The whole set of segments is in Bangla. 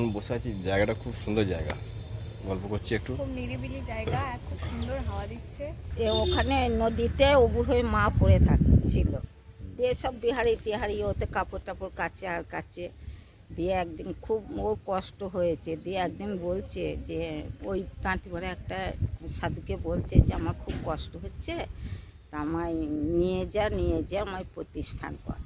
এখন বসে আছি জায়গাটা খুব সুন্দর জায়গা। গল্প করছি একটু। খুব নিরিবিলি জায়গা খুব সুন্দর হাওয়া দিচ্ছে। এ ওখানে নদীতে উবুর হয়ে মা পড়ে থাকছিল। দিয়ে সব বিহারি টিহারি ওতে কাপড় টাপড় কাচে আর কাচে। দিয়ে একদিন খুব ওর কষ্ট হয়েছে। দিয়ে একদিন বলছে যে ওই তাঁতিপাড়ে একটা সাধুকে বলছে যে আমার খুব কষ্ট হচ্ছে। তা আমায় নিয়ে যা নিয়ে যা আমায় প্রতিষ্ঠান কর।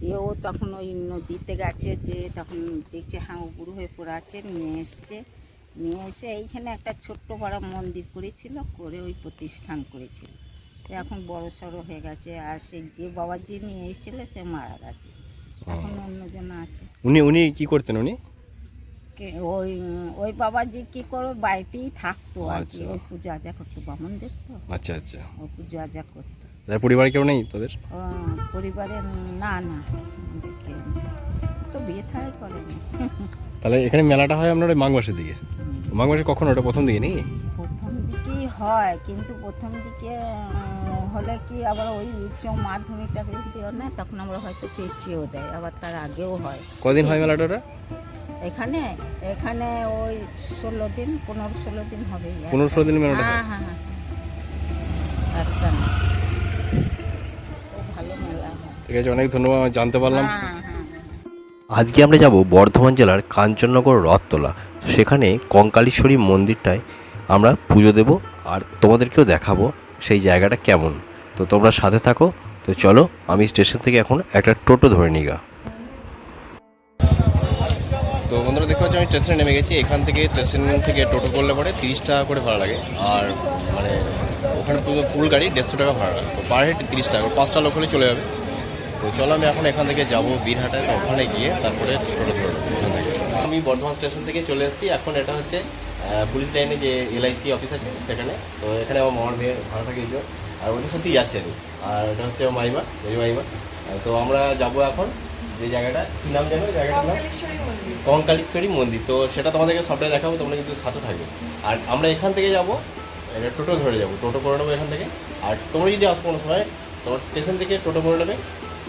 দিয়ে ও তখন ওই নদীতে গেছে যে তখন দেখছে হ্যাঁ উবুর হয়ে পড়ে আছে নিয়ে এসছে। নিয়ে এসে এইখানে একটা ছোট্ট বড় মন্দির করেছিল করে ওই প্রতিষ্ঠান করেছিল। এখন বড় সড়ো হয়ে গেছে আর সে যে বাবাজি নিয়ে এসেছিল সে মারা গেছে। এখন অন্যজন আছে। উনি উনি কি করতেন উনি? ওই ওই বাবাজি কি করো বাড়িতেই থাকতো আর কি। আচ্ছা। ওই পুজো আজা করতো বামনদের তো। আচ্ছা আচ্ছা। ও পুজো আজা করতো। পরিবারে কেউ নেই তাদের? পরিবারে না না। তো বিয়ে থাই করেনি। তাহলে এখানে মেলাটা হয় আপনার ওই মাঘ মাসের দিকে। মাঘ মাসে কখন? ওটা প্রথম দিকে নাকি? প্রথম দিকেই হয় কিন্তু প্রথম দিকে হলে কি আবার ওই উচ্চ মাধ্যমিকটা দিও না তখন আমরা হয়তো পেঁচিয়েও দেয় আবার তার আগেও হয়। কদিন হয় মেলাটা ওটা? এখানে এখানে ওই ষোলো দিন পনেরো ষোলো দিন হবে পনেরো ষোলো দিন মেলাটা হ্যাঁ হ্যাঁ। হ্যাঁ ঠিক আছে অনেক ধন্যবাদ আমি জানতে পারলাম। হ্যাঁ হ্যাঁ হ্যাঁ। আজকে আমরা যাব বর্ধমান জেলার কাঞ্চননগর রথতলা। সেখানে কঙ্কালীশ্বরী মন্দিরটায় আমরা পুজো দেব আর তোমাদেরকেও দেখাবো সেই জায়গাটা কেমন। তো তোমরা সাথে থাকো তো চলো আমি স্টেশন থেকে এখন একটা টোটো ধরে নিগা তো বন্ধুরা দেখতে পাচ্ছি আমি স্টেশনে নেমে গেছি। এখান থেকে স্টেশন থেকে টোটো করলে পরে তিরিশ টাকা করে ভাড়া লাগে। আর মানে ওখানে পুরো ফুল গাড়ি দেড়শো টাকা ভাড়া লাগে। তো পার হেড তিরিশ টাকা পাঁচটা লোক হলে চলে যাবে। তো চলো আমি এখন এখান থেকে যাব বীরহাটায় তো ওখানে গিয়ে তারপরে ওখান থেকে। আমি বর্ধমান স্টেশন থেকে চলে এসেছি। এখন এটা হচ্ছে পুলিশ লাইনে যে এলআইসি অফিস আছে সেখানে। তো এখানে আমার মামার মেয়ের ভাড়া থাকে আর ওদের সাথেই যাচ্ছে আমি। আর এটা হচ্ছে আমার মাইমা মেরি মাইমা। তো আমরা যাব এখন যে জায়গাটা। কী নাম জানো জায়গাটার নাম? কঙ্কালেশ্বরী মন্দির। মন্দির। তো সেটা তোমাদেরকে সবটাই দেখাবো তোমরা কিন্তু সাথে থাকবে। আর আমরা এখান থেকে যাব এটা টোটো ধরে যাব। টোটো করে নেব এখান থেকে। আর তোমরা যদি আসো কোনো সময় তোমার স্টেশন থেকে টোটো করে নেবে।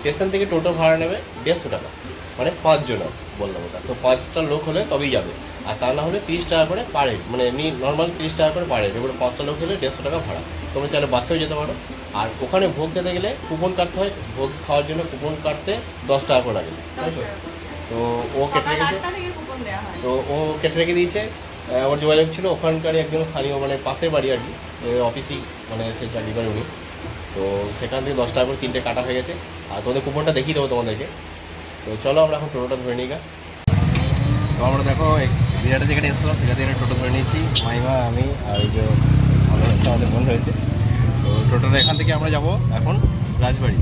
স্টেশন থেকে টোটো ভাড়া নেবে দেড়শো টাকা। মানে পাঁচজন বললাম ওটা। তো পাঁচটা লোক হলে তবেই যাবে। আর তা না হলে তিরিশ টাকা করে পার হেড মানে এমনি নর্মাল তিরিশ টাকা করে পার হেড এবারে পাঁচটা লোক হলে দেড়শো টাকা ভাড়া। তোমরা চাইলে বাসেও যেতে পারো। আর ওখানে ভোগ খেতে গেলে কুপন কাটতে হয়। ভোগ খাওয়ার জন্য কুপন কাটতে দশ টাকা করে লাগে। তো? ও কেটে রেখেছে। তো ও কেটে রেখে দিয়েছে। আহ, ওর যোগাযোগ ছিল ওখানকারই একজন স্থানীয় মানে পাশের বাড়ি আর কি। অফিসই মানে সে চাকরি করে উনি। তো সেখান থেকে দশ টাকা করে তিনটে কাটা হয়ে গেছে। আর তোদের কুপনটা দেখিয়ে দেবো তোমাদেরকে। তো চলো আমরা এখন টোটোটা ধরে নিই গা। তো আমরা দেখো বিরাটা যেখানে এসেছিলাম সেখান থেকে টোটো ধরে নিয়েছি। মাইমা আমি আর ওই যে আমাদের একটা আমাদের বন্ধু হয়েছে তো টোটোটা এখান থেকে আমরা যাব এখন রাজবাড়ি।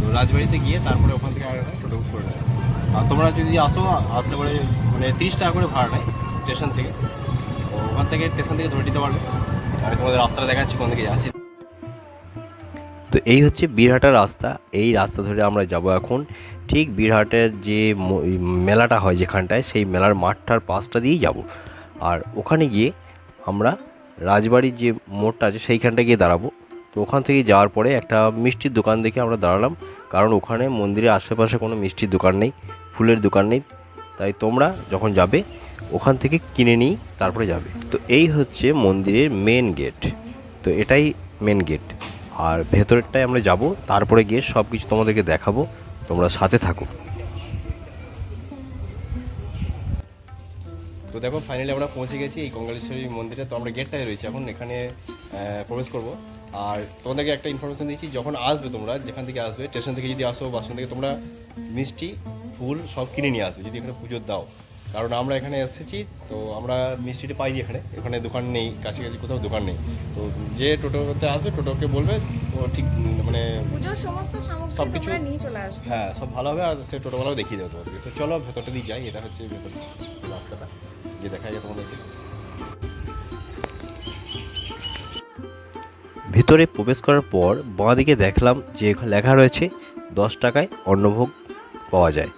তো রাজবাড়িতে গিয়ে তারপরে ওখান থেকে আর টোটো বুক করে নেব। আর তোমরা যদি আসো আসলে পরে মানে তিরিশ টাকা করে ভাড়া নেয় স্টেশন থেকে। তো ওখান থেকে স্টেশন থেকে ধরে নিতে পারবে। আমি তোমাদের রাস্তাটা দেখাচ্ছি কোন দিকে যাচ্ছি। তো এই হচ্ছে বীরহাটার রাস্তা। এই রাস্তা ধরে আমরা যাব এখন। ঠিক বীরহাটের যে মেলাটা হয় যেখানটায়, সেই মেলার মাঠটার পাশটা দিয়েই যাব। আর ওখানে গিয়ে আমরা রাজবাড়ির যে মোড়টা আছে সেইখানটা গিয়ে দাঁড়াবো। তো ওখান থেকে যাওয়ার পরে একটা মিষ্টির দোকান দেখে আমরা দাঁড়ালাম। কারণ ওখানে মন্দিরের আশেপাশে কোনো মিষ্টির দোকান নেই, ফুলের দোকান নেই। তাই তোমরা যখন যাবে, ওখান থেকে কিনে নিই তারপরে যাবে। তো এই হচ্ছে মন্দিরের মেন গেট তো এটাই মেন গেট আর ভেতরেরটায় আমরা যাব, তারপরে গিয়ে সব কিছু তোমাদেরকে দেখাবো। তোমরা সাথে থাকো। তো দেখো ফাইনালি আমরা পৌঁছে গেছি এই কঙ্গালেশ্বরী মন্দিরে। তো আমরা গেটটায় রয়েছি এখন, এখানে প্রবেশ করব। আর তোমাদেরকে একটা ইনফরমেশন দিচ্ছি, যখন আসবে তোমরা, যেখান থেকে আসবে স্টেশন থেকে যদি আসো বাস স্ট্যান্ড থেকে, তোমরা মিষ্টি, ফুল সব কিনে নিয়ে আসবে। যদি এখানে পুজোর দাও। কারণ আমরা এখানে এসেছি তো আমরা মিষ্টিটা পাইনি এখানে। এখানে দোকান নেই কাছাকাছি কোথাও দোকান নেই। তো যে টোটোতে আসবে টোটোকে বলবে ও ঠিক মানে পুজোর সমস্ত সামগ্রী সবকিছু- তোমরা নিয়ে চলে আসবে। হ্যাঁ সব ভালো হবে আর সে টোটোওয়ালাও দেখিয়ে দেবে তোমাদেরকে। তো চলো ভেতরটা দিয়ে যাই এটা হচ্ছে ভেতর রাস্তাটা। গিয়ে দেখা যায় তোমাদের। ভিতরে প্রবেশ করার পর বাঁ দিকে দেখলাম যে এখানে লেখা রয়েছে দশ টাকায় অন্নভোগ পাওয়া যায়।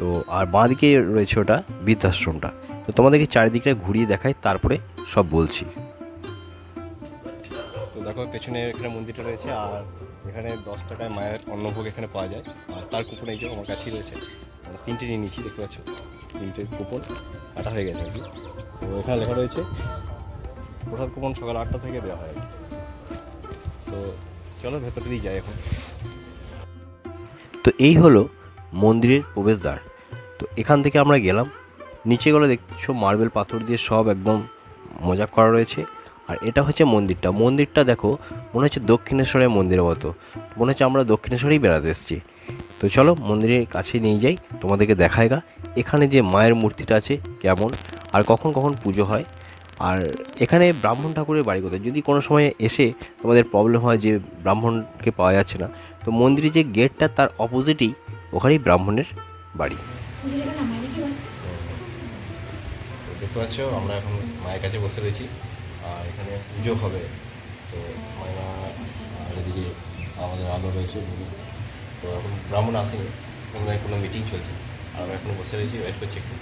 তো আর বাঁ দিকে রয়েছে ওটা বৃদ্ধাশ্রমটা। তো তোমাদেরকে চারিদিকটা ঘুরিয়ে দেখাই তারপরে সব বলছি। তো দেখো পেছনে এখানে মন্দিরটা রয়েছে আর এখানে দশ টাকায় মায়ের অন্নভোগ এখানে পাওয়া যায়। আর তার কুপন এই যে আমার কাছেই রয়েছে আমরা তিনটে নিয়ে নিচ্ছি দেখতে পাচ্ছ? তিনটে কুপন কাটা হয়ে গেছে আর কি। তো এখানে লেখা রয়েছে প্রসাদ কুপন সকাল আটটা থেকে দেওয়া হয় আর কি। তো চলো ভেতরে দিয়ে যাই এখন। তো এই হলো মন্দিরের প্রবেশদ্বার। তো এখান থেকে আমরা গেলাম। নিচে গেলে দেখছ মার্বেল পাথর দিয়ে সব একদম মজা করা রয়েছে। আর এটা হচ্ছে মন্দিরটা। মন্দিরটা দেখো, মনে হচ্ছে দক্ষিণেশ্বরের মন্দিরের মতো। মনে হচ্ছে আমরা দক্ষিণেশ্বরেই বেড়াতে এসেছি। তো চলো মন্দিরের কাছে নিয়ে যাই, তোমাদেরকে দেখায় গা। এখানে যে মায়ের মূর্তিটা আছে, কেমন? আর কখন কখন পুজো হয়? আর এখানে ব্রাহ্মণ ঠাকুরের বাড়ি কোথায়? যদি কোনো সময় এসে তোমাদের প্রবলেম হয় যে ব্রাহ্মণকে পাওয়া যাচ্ছে না, তো মন্দিরের যে গেটটা তার অপোজিটেই ওখানেই ব্রাহ্মণের বাড়ি। দেখতে পাচ্ছ, আমরা এখন মায়ের কাছে বসে রয়েছি, আর এখানে পুজো হবে। তো এদিকে আমাদের আলো রয়েছে। তো এখন ব্রাহ্মণ আসেনি কোনো কোনো মিটিং চলছে। আর আমরা এখন বসে রয়েছি ওয়েট করছি একটু।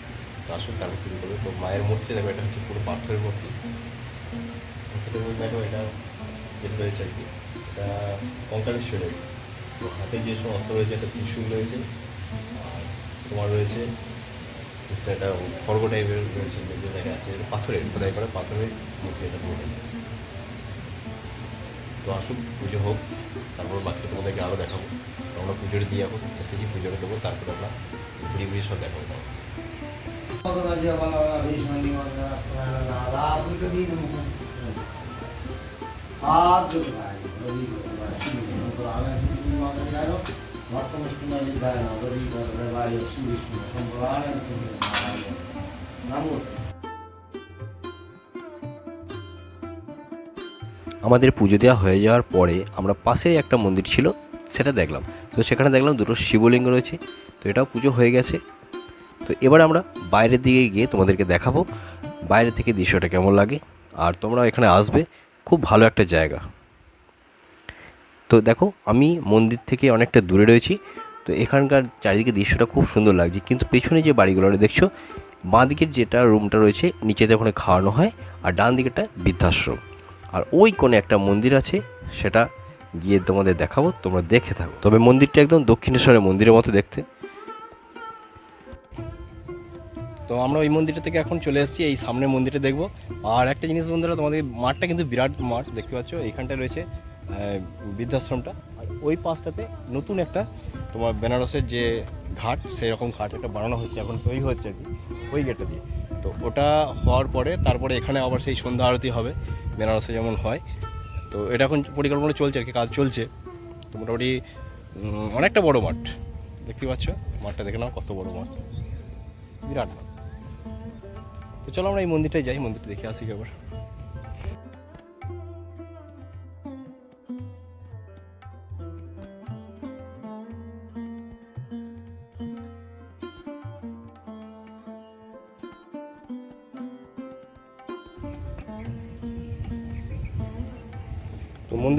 তো আসুন, তারপর শুরু করব। তো মায়ের মূর্তি, দেখো, এটা হচ্ছে পুরো পাথরের মূর্তি। দেখো এটা রয়েছে আর কি এটা কঙ্কালেশ্বরের। হাতে যে সব অস্ত্র রয়েছে, একটা ত্রিশূল রয়েছে, আর তোমার রয়েছে একটা খর্গ টাইপের রয়েছে যে জায়গায় আছে পাথরের খোদাই করা পাথরের মূর্তি এটা পুরোটা তো আসুন পুজো হোক, তারপর বাকিটা তোমাদেরকে আরও দেখাবো। আমরা পুজোটা দিয়ে এখন এসেছি, পুজোটা দেবো, তারপরে আমরা ঘুরিয়ে ঘুরিয়ে সব দেখাবো আমাদের পুজো দেওয়া হয়ে যাওয়ার পরে আমরা পাশেই একটা মন্দির ছিল, সেটা দেখলাম। তো সেখানে দেখলাম দুটো শিবলিঙ্গ রয়েছে, তো এটাও পুজো হয়ে গেছে। তো এবার আমরা বাইরের দিকে গিয়ে তোমাদেরকে দেখাবো, বাইরে থেকে দৃশ্যটা কেমন লাগে, আর তোমরা এখানে আসবে, খুব ভালো একটা জায়গা। তো দেখো, আমি মন্দির থেকে অনেকটা দূরে রয়েছি, তো এখানকার চারিদিকে দৃশ্যটা খুব সুন্দর লাগছে। কিন্তু পেছনে যে বাড়িগুলো দেখছ? বাঁ দিকের যেটা রুমটা রয়েছে, নিচেতে ওখানে খাওয়ানো হয়, আর ডান দিকেরটা বৃদ্ধাশ্রম। আর ওই কোণে একটা মন্দির আছে, সেটা গিয়ে তোমাদের দেখাবো, তোমরা দেখে থাকো। তবে মন্দিরটা একদম দক্ষিণেশ্বরের মন্দিরের মতো দেখতে। তো আমরা ওই মন্দিরটা থেকে এখন চলে এসেছি, এই সামনে মন্দিরটা দেখব। আর একটা জিনিস বন্ধুরা, তোমাদের মাঠটা কিন্তু বিরাট মাঠ, দেখতে পাচ্ছ? এইখানটায় রয়েছে বৃদ্ধাশ্রমটা। আর ওই পাশটাতে নতুন একটা তোমার বেনারসের যে ঘাট সেই রকম ঘাট একটা বানানো হচ্ছে, এখন তৈরি হচ্ছে আর কি, ওই গেটটা দিয়ে। তো ওটা হওয়ার পরে তারপরে এখানে আবার সেই সন্ধ্যা আরতি হবে, বেনারসে যেমন হয়। তো এটা এখন পরিকল্পনা চলছে আর কি, কাজ চলছে। তো মোটামুটি অনেকটা বড় মাঠ, দেখতে পাচ্ছ? মাঠটা দেখে নাও, কত বড় মাঠ। বিরাট মাঠ। তো চলো আমরা এই মন্দিরটায় যাই, মন্দিরটা দেখে আসি একবার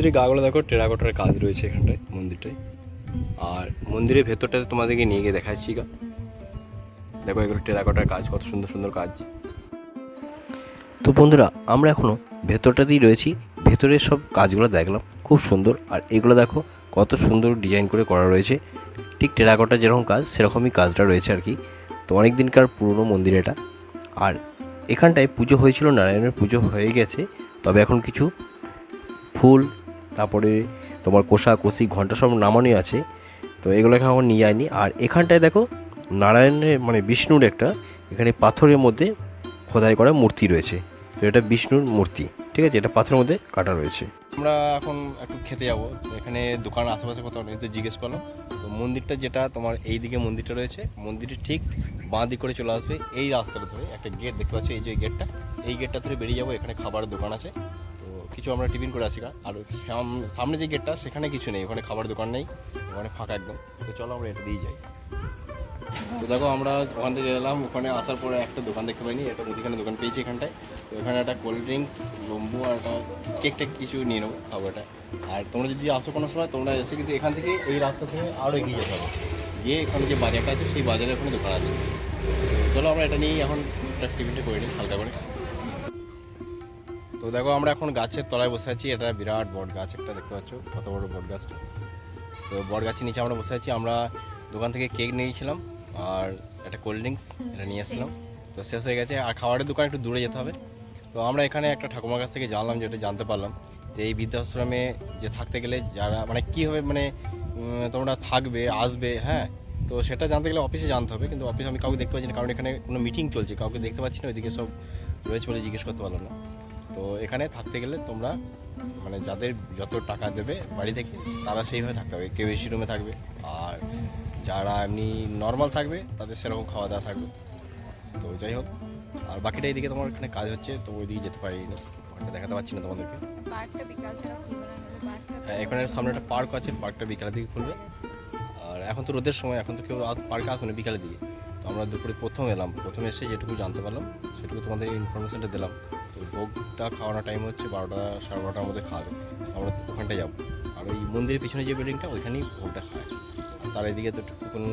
মন্দিরের গাগুলো দেখো, টেরাকোটার কাজ রয়েছে এখানটায়, মন্দিরটায়। আর মন্দিরের ভেতরটাতে তোমাদেরকে নিয়ে গিয়ে দেখাচ্ছি গা। দেখো এগুলো টেরাকোটার কাজ, কত সুন্দর সুন্দর কাজ। তো বন্ধুরা, আমরা এখনও ভেতরটাতেই রয়েছি। ভেতরের সব কাজগুলো দেখলাম, খুব সুন্দর। আর এগুলো দেখো, কত সুন্দর ডিজাইন করে করা রয়েছে। ঠিক টেরাকোটা যেরকম কাজ, সেরকমই কাজটা রয়েছে আর কি। তো অনেক দিনকার পুরনো মন্দির এটা। আর এখানটায় পুজো হয়েছিল, নারায়ণের পুজো হয়ে গেছে। তবে এখন কিছু ফুল তারপরে তোমার কোষা, কষি ঘণ্টা সব নামানোই আছে। তো এগুলো এখন নিয়ে যায়নি আর এখানটায় দেখো, নারায়ণের মানে বিষ্ণুর একটা এখানে পাথরের মধ্যে খোদাই করা মূর্তি রয়েছে। তো এটা বিষ্ণুর মূর্তি, ঠিক আছে? এটা পাথরের মধ্যে কাটা রয়েছে। আমরা এখন একটু খেতে যাব। এখানে দোকান আশেপাশে কোথাও নেই, তো জিজ্ঞেস করলাম। তো মন্দিরটা যেটা, তোমার এই দিকে মন্দিরটা রয়েছে মন্দিরের ঠিক বাঁ দিক করে চলে আসবে। এই রাস্তাটা ধরে একটা গেট দেখতে পাচ্ছি, এই যে গেটটা এই গেটটা ধরে বেরিয়ে যাব, এখানে খাবারের দোকান আছে। কিছু আমরা টিফিন করে আসি গা। আর সাম- সামনে যে গেটটা সেখানে কিছু নেই, ওখানে খাবার দোকান নেই, ওখানে ফাঁকা একদম। তো চলো আমরা এটা দিয়ে যাই। তো দেখো, আমরা ওখান থেকে এলাম, ওখানে আসার পরে একটা দোকান দেখতে পাইনি একটা মুদিখানা দোকান পেয়েছি এখানটায়। তো এখানে একটা কোল্ড ড্রিঙ্কস লম্বু আর একটা কেক টেক কিছু নিয়ে নেব, খাব এটা। আর তোমরা যদি আসো কোনো সময়, তোমরা এসে কিন্তু এখান থেকে এই রাস্তা থেকে আরও এগিয়ে যেতে হবে গিয়ে এখানে যে বাজারটা আছে, সেই বাজারে ওখানে দোকান আছে। চলো আমরা এটা নিয়েই এখন একটা টিফিনটা করে নিই, হালকা করে। তো দেখো আমরা এখন গাছের তলায় বসে আছি, এটা বিরাট বট গাছ একটা দেখতে পাচ্ছ, কত বড় বট গাছটা। তো বট গাছের নিচে আমরা বসে আছি, আমরা দোকান থেকে কেক নিয়েছিলাম আর একটা কোল্ড ড্রিঙ্কস এটা নিয়ে এসেছিলাম। তো শেষ হয়ে গেছে, আর খাবারের দোকান একটু দূরে যেতে হবে। তো আমরা এখানে একটা ঠাকুমার কাছ থেকে জানলাম যেটা জানতে পারলাম যে এই বৃদ্ধাশ্রমে যে থাকতে গেলে যারা মানে কীভাবে মানে তোমরা থাকবে, আসবে হ্যাঁ? তো সেটা জানতে গেলে অফিসে জানতে হবে, কিন্তু অফিসে আমি কাউকে দেখতে পাচ্ছি না, কারণ এখানে কোনো মিটিং চলছে, কাউকে দেখতে পাচ্ছি না, ওইদিকে সব রয়েছে বলে জিজ্ঞেস করতে পারলাম না। তো এখানে থাকতে গেলে তোমরা মানে যাদের যত টাকা দেবে বাড়ি থেকে তারা সেইভাবে থাকতে হবে কেউ এসি রুমে থাকবে আর যারা এমনি নর্মাল থাকবে তাদের সেরকম খাওয়া দাওয়া থাকবে। তো যাই হোক আর বাকিটা এইদিকে তোমার এখানে কাজ হচ্ছে তো ওইদিকে যেতে পারিনি ওটা দেখাতে পারছি না তোমাদেরকে। না হ্যাঁ এখানে সামনে একটা পার্ক আছে পার্কটা বিকালের দিকে খুলবে। আর এখন তো রোদের সময় এখন তো কেউ আজ পার্কে আসবে না বিকালের দিকে। তো আমরা দুপুরে প্রথম এলাম প্রথম এসে যেটুকু জানতে পারলাম সেটুকু তোমাদের ইনফরমেশনটা দিলাম। তো ভোগটা খাওয়ানোর টাইম হচ্ছে বারোটা সাড়ে বারোটার মধ্যে খাওয়াবে আমরা ওখানটায় যাব। আর ওই মন্দিরের পিছনে যে বিল্ডিংটা ওইখানেই ভোগটা খায় তার এদিকে তো টুকুন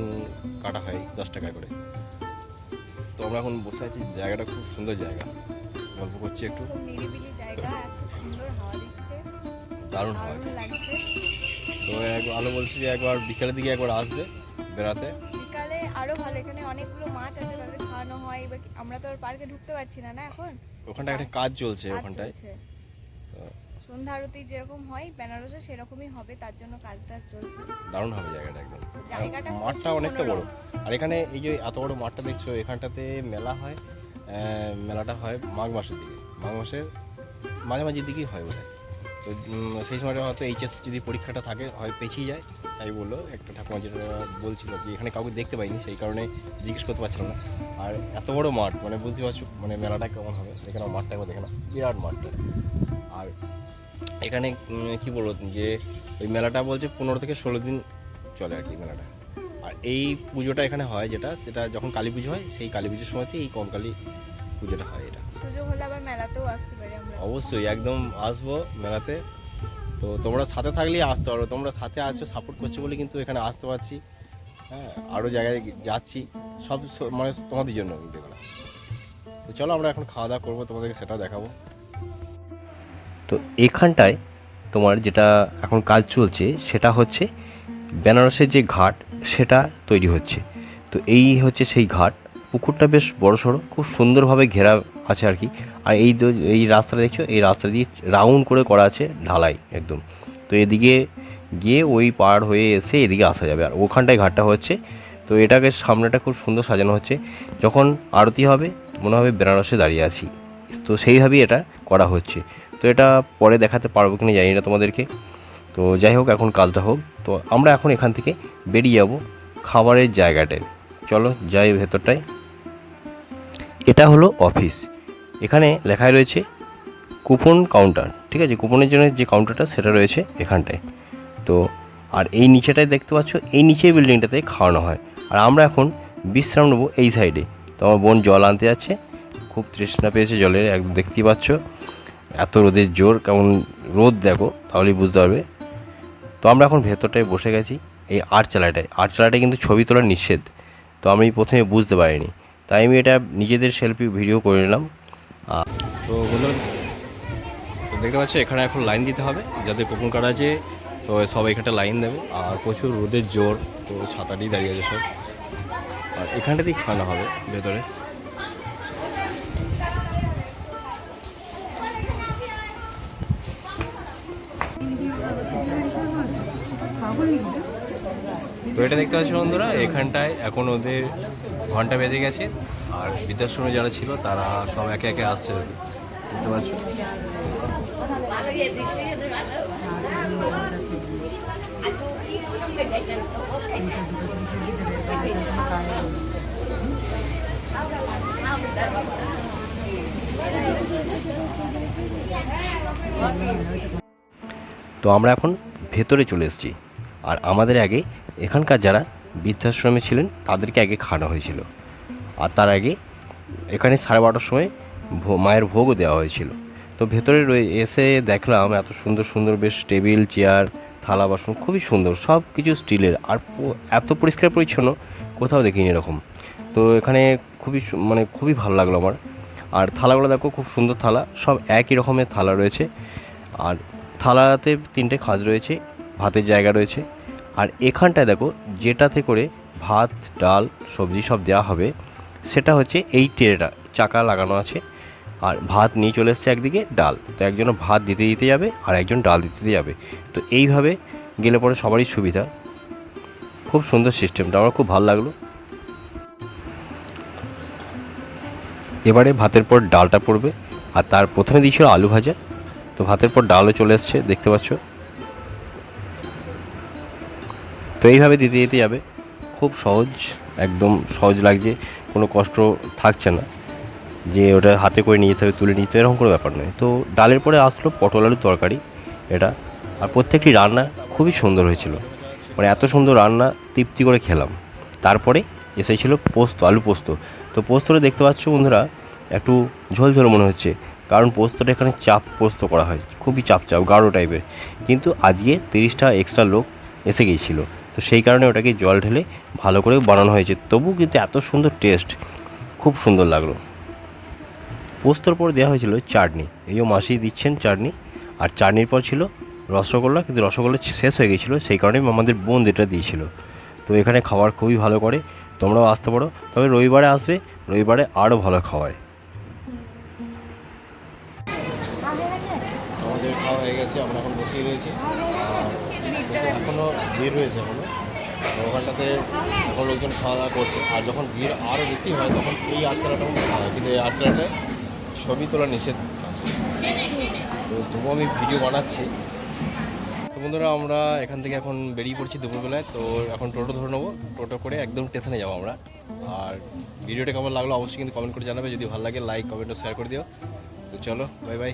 কাটা হয় দশ টাকা করে। তো আমরা এখন বসে আছি জায়গাটা খুব সুন্দর জায়গা। গল্প করছি একটু। হাওয়া দারুণ হয় তো আলো বলছি যে একবার বিকেলের দিকে একবার আসবে বেড়াতে। আমরা তো আর পার্কে ঢুকতে পারছি না না এখন? ওখানটায় একটা কাজ চলছে ওখানটায়। সন্ধ্যা আরতি যেরকম হয় বেনারসে সেরকমই হবে তার জন্য কাজটা চলছে। দারুণ হবে জায়গাটা একদম। জায়গাটা মাঠটা অনেকটা বড়। আর এখানে এই যে এত বড় মাঠটা দেখছ এখানটাতে মেলা হয় মেলাটা হয় মাঘ মাসের দিকে। মাঘ মাসের মাঝামাঝির দিকেই হয় বোধ সেই সময়টা হয়তো এইচএস যদি পরীক্ষাটা থাকে, হয় পেছিয়ে যায়, তাই বলল। একটা ঠাকুমা যেটা বলছিল যে, এখানে কাউকে দেখতে পাইনি, সেই কারণে জিজ্ঞেস করতে পারছিলাম না। আর এত বড় মাঠ মানে বুঝতে পারছ মানে মেলাটা কেমন হবে? এখানে মাঠটা একবার দেখে না বিরাট মাঠটা। আর এখানে কি বলব যে ওই মেলাটা বলছে পনেরো থেকে ষোলো দিন চলে আর কি মেলাটা। আর এই পুজোটা এখানে হয় যেটা, সেটা যখন কালী পুজো হয়, সেই কালী পুজোর সময়তেই এই কমকালী পুজোটা হয়। সুযোগ হলে আবার মেলাতেও আসতে পারি আমরা। অবশ্যই, একদম আসব মেলাতে। তো তোমরা সাথে থাকলেই আসতে পারো। তোমরা সাথে আছো সাপোর্ট করছ বলে কিন্তু এখানে আসতে পারছি। হ্যাঁ আরও জায়গায় যাচ্ছি। সব মানে তোমাদের জন্য কিন্তু এগুলো তো চলো আমরা এখন খাওয়া দাওয়া করব, তোমাদেরকে সেটাও দেখাবো। তো এখানটায় তোমার যেটা এখন কাজ চলছে, সেটা হচ্ছে বেনারসের যে ঘাট, সেটা তৈরি হচ্ছে। তো এই হচ্ছে সেই ঘাট। পুকুরটা বেশ বড় সড়ো খুব সুন্দরভাবে ঘেরা আছে আর কি। আর এই এই রাস্তাটা দেখছ? এই রাস্তা দিয়ে রাউন্ড করে করা আছে ঢালাই একদম। তো এদিকে গিয়ে ওই পার হয়ে এসে এদিকে আসা যাবে। আর ওখানটায় ঘাটটা হচ্ছে। তো এটাকে সামনেটা খুব সুন্দর সাজানো হচ্ছে। যখন আরতি হবে, মনে হবে বেনারসে দাঁড়িয়ে আছি। তো সেইভাবেই এটা করা হচ্ছে। তো এটা পরে দেখাতে পারব কিনা জানি না তোমাদেরকে। তো যাই হোক, এখন কাজটা হোক। তো আমরা এখন এখান থেকে বেরিয়ে যাব খাবারের জায়গাটায়। চলো, যাই ভেতরটায়। এটা হলো অফিস। এখানে লেখায় রয়েছে কুপন কাউন্টার, ঠিক আছে? কুপনের জন্য যে কাউন্টারটা, সেটা রয়েছে এখানটায়। তো, আর এই নিচেটায় দেখতে পাচ্ছ, এই নিচের বিল্ডিংটাতে খাওয়ানো হয়। আর আমরা এখন বিশ্রাম নেব এই সাইডে। তো আমার বোন জল আনতে যাচ্ছে, খুব তৃষ্ণা পেয়েছে জলের একদম দেখতেই পাচ্ছ। এত রোদের জোর, কেমন রোদ দেখো, তাহলেই বুঝতে পারবে। তো আমরা এখন ভেতরটায় বসে গেছি, এই আটচালাটায় আটচালাটায় কিন্তু ছবি তোলা নিষেধ, তো আমি প্রথমে বুঝতে পারিনি। তাই আমি এটা নিজেদের সেলফি ভিডিও করে নিলাম। তো বন্ধুরা দেখতে পাচ্ছি, এখানে এখন লাইন দিতে হবে। যাদের কুপন কার্ড আছে, তো সব এখানটা লাইন দেবে। আর প্রচুর রোদের জোর, তো ছাতাটি দাঁড়িয়ে আছে সব। আর এখানটাতেই খাওয়ানো হবে, ভেতরে। তো এটা দেখতে পাচ্ছ বন্ধুরা, এখানটায় এখন ওদের ঘণ্টা বেজে গেছে, আর বৃদ্ধাশ্রমে যারা ছিল, তারা সব একে একে আসছে। দেখতে পাচ্ছ তো আমরা এখন ভেতরে চলে এসেছি। আর আমাদের আগে এখানকার যারা বৃদ্ধাশ্রমে ছিলেন, তাদেরকে আগে খাওয়ানো হয়েছিল। আর তার আগে এখানে সাড়ে বারোটার সময় মায়ের ভোগও দেওয়া হয়েছিল। তো ভেতরে রয়ে, এসে দেখলাম এত সুন্দর সুন্দর বেশ টেবিল, চেয়ার, থালা, বাসন খুবই সুন্দর সব কিছু স্টিলের। আর এত পরিষ্কার পরিচ্ছন্ন কোথাও দেখিনি এরকম। তো এখানে খুবই মানে খুবই ভালো লাগল আমার। আর থালাগুলো দেখো, খুব সুন্দর থালা, সব একই রকমের থালা রয়েছে। আর থালাতে তিনটে খাজ রয়েছে, ভাতের জায়গা রয়েছে। আর এখানটায় দেখো যেটাতে করে ভাত, ডাল, সবজি সব দেওয়া হবে, সেটা হচ্ছে এই ট্রেটা, চাকা লাগানো আছে। আর ভাত নিয়ে চলে এসছে একদিকে ডাল। তো একজন ভাত দিতে দিতে যাবে আর একজন ডাল দিতে দিতে যাবে। তো এইভাবে গেলে পরে সবারই সুবিধা। খুব সুন্দর সিস্টেমটা, আমার খুব ভালো লাগল। এবারে ভাতের পর ডালটা পড়বে। আর তার প্রথমে দিয়েছিল আলু ভাজা। তো ভাতের পর ডালও চলে এসছে, দেখতে পাচ্ছ। তো এইভাবে দিতে দিতে যাবে। খুব সহজ, একদম সহজ লাগছে, কোনো কষ্ট থাকছে না। যে ওটা হাতে করে নিয়ে যেতে হবে, তুলে নিতে হবে, এরকম কোনো ব্যাপার নয়। তো ডালের পরে আসলো পটল আলুর তরকারি, এটা। আর প্রত্যেকটি রান্না খুবই সুন্দর হয়েছিল। মানে এত সুন্দর রান্না, তৃপ্তি করে খেলাম। তারপরে এসেছিল পোস্ত, আলু পোস্ত। তো পোস্তটা দেখতে পাচ্ছ বন্ধুরা, একটু ঝোল ঝোল মনে হচ্ছে। কারণ পোস্তটা এখানে চাপ পোস্ত করা হয়, খুবই চাপ চাপ, গাঢ় টাইপের কিন্তু আজকে তিরিশটা এক্সট্রা লোক এসে গিয়েছিল। তো সেই কারণে ওটাকে জল ঢেলে ভালো করে বানানো হয়েছে। তবু কিন্তু এত সুন্দর টেস্ট খুব সুন্দর লাগল। পোস্তর পর দেওয়া হয়েছিল চাটনি। এই যে মাসি দিচ্ছেন চাটনি, আর চাটনির পর ছিল রসগোল্লা, কিন্তু রসগোল্লা শেষ হয়ে গেছিল, সেই কারণে আমাদের বোন এটা দিয়েছিল। তো এখানে খাবার খুবই ভালো করে, তোমরাও আসতে পারো। তবে রবিবারে আসবে, রবিবারে আরও ভালো খাওয়ায়। ভিড় রয়েছে এখনও ওখানটাতে এখন লোকজন খাওয়া দাওয়া করছে। আর যখন ভিড় আরও বেশি হয়, তখন এই আর্চারাটা মধ্যে খাওয়া কিন্তু এই আর্চারাটায় ছবি তোলা নিষেধ আছে। তো তবুও আমি ভিডিও বানাচ্ছি। তো বন্ধুরা, আমরা এখান থেকে এখন বেরিয়ে পড়ছি দুপুরবেলায়। তো এখন টোটো ধরে নেব। টোটো করে একদম স্টেশনে যাব আমরা। আর ভিডিওটা কেমন লাগল অবশ্যই কিন্তু কমেন্ট করে জানাবে। যদি ভালো লাগে লাইক কমেন্ট ও শেয়ার করে দিও। তো চলো বাই বাই